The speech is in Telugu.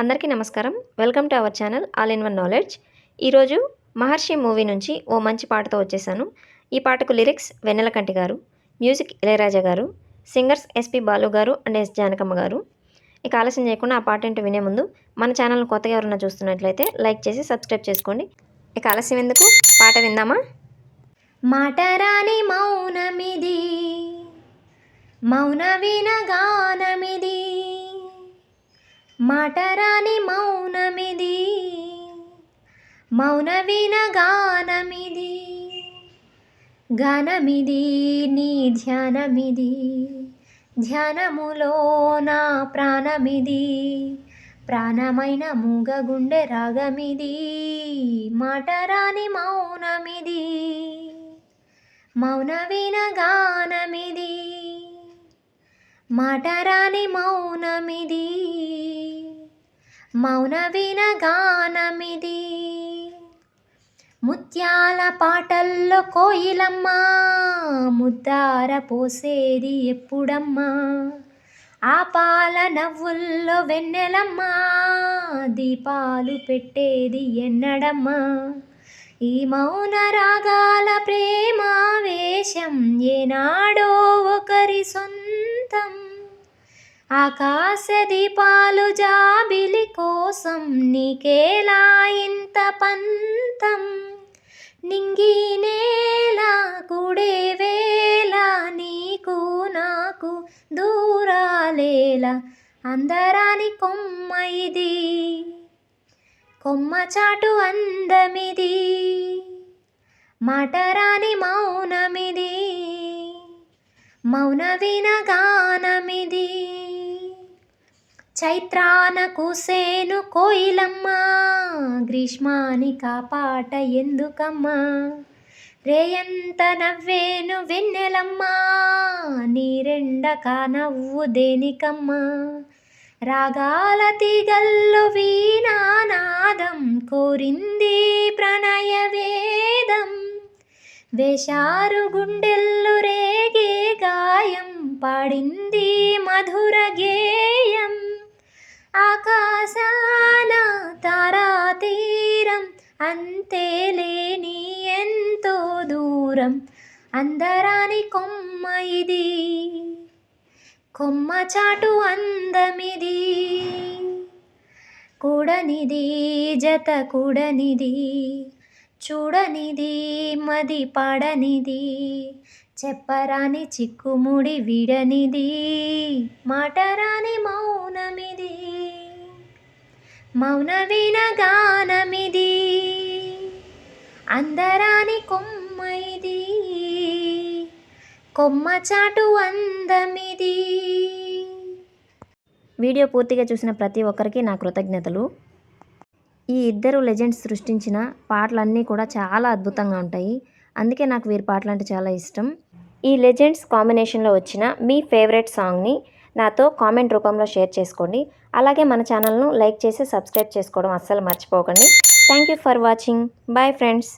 అందరికీ నమస్కారం. Welcome to our channel all in one knowledge. ఈరోజు మహర్షి మూవీ నుంచి ఓ మంచి పాటతో వచ్చేసాను. ఈ పాటకు లిరిక్స్ వెన్నెలకంటి గారు మ్యూజిక్ ఇళయరాజా గారు సింగర్స్ ఎస్పి బాలు గారు అండ్ ఎస్ జానకమ్మ గారు. ఇక ఆలస్యం చేయకుండా ఆ పాట ఏంటో వినే ముందు మన ఛానల్ కొత్తగా ఎవరన్నా చూస్తున్నట్లయితే లైక్ చేసి సబ్స్క్రైబ్ చేసుకోండి. ఇక ఆలస్యం ఎందుకు? పాట విందామా? మాట రాని మౌనమిది మౌన వినగా మాటరాని మౌనమిది మౌన వినగానమిది గానమిది నీ ధ్యానమిది ధ్యానములో నా ప్రాణమిది ప్రాణమైన మూగ గుండె రాగమిది మాటరాని మౌనమిది మౌన వినగానమిది మాటరాని మౌనమిది. మౌన వినగానమిది ముత్యాల పాటల్లో కోయిలమ్మ ముద్దార పోసేది ఎప్పుడమ్మా? ఆ పాల నవ్వుల్లో వెన్నెలమ్మ దీపాలు పెట్టేది ఎన్నడమ్మా? ఈ మౌన రాగాల ప్రేమావేశం ఏనా ఆకాశ దీపాలు జాబిలి కోసం నీకేలా ఇంత పంతం? నింగి నేల కూడే వేళ నీకు నాకు దూరాలేలా అందరాని కొమ్మ ఇది. కొమ్మ చాటు అందమిది మాటరాని మౌనమిది మౌన వినగానమిది చైత్రాన కూసేను కోయిలమ్మ గ్రీష్మాని కాపాట ఎందుకమ్మా? రేయంత నవ్వేను వెన్నెలమ్మా నీరెండక నవ్వు దేనికమ్మా? రాగాల తీగల్లు వీణానాదం కోరింది ప్రణయ వేదం. వేశారు గుండెల్లు రేగే గాయం పాడింది మధుర గేయం. ఆకాశాన తారా తీరం అంతే లేని ఎంతో దూరం. అందరాని కొమ్మ ఇది కొమ్మ చాటు అందమిది. కూడనిది జత కూడనిది చూడనిది మది పాడనిది. చెప్పరాని చిక్కుముడి విడనిది మాటరాని మౌనమిది మౌన వినగానమిది అందరాని కొమ్మ ఇది కొమ్మ చాటు అందమిది. వీడియో పూర్తిగా చూసిన ప్రతి ఒక్కరికి నా కృతజ్ఞతలు. ఈ ఇద్దరు లెజెండ్స్ సృష్టించిన పాటలన్నీ కూడా చాలా అద్భుతంగా ఉంటాయి. అందుకే నాకు వీరి పాటలు అంటే చాలా ఇష్టం. ఈ లెజెండ్స్ కాంబినేషన్లో వచ్చిన మీ ఫేవరెట్ సాంగ్ని నాతో కామెంట్ రూపంలో షేర్ చేసుకోండి. అలాగే మన ఛానల్ను లైక్ చేసి సబ్స్క్రైబ్ చేసుకోవడం అస్సలు మర్చిపోకండి. Thank you for watching. Bye friends.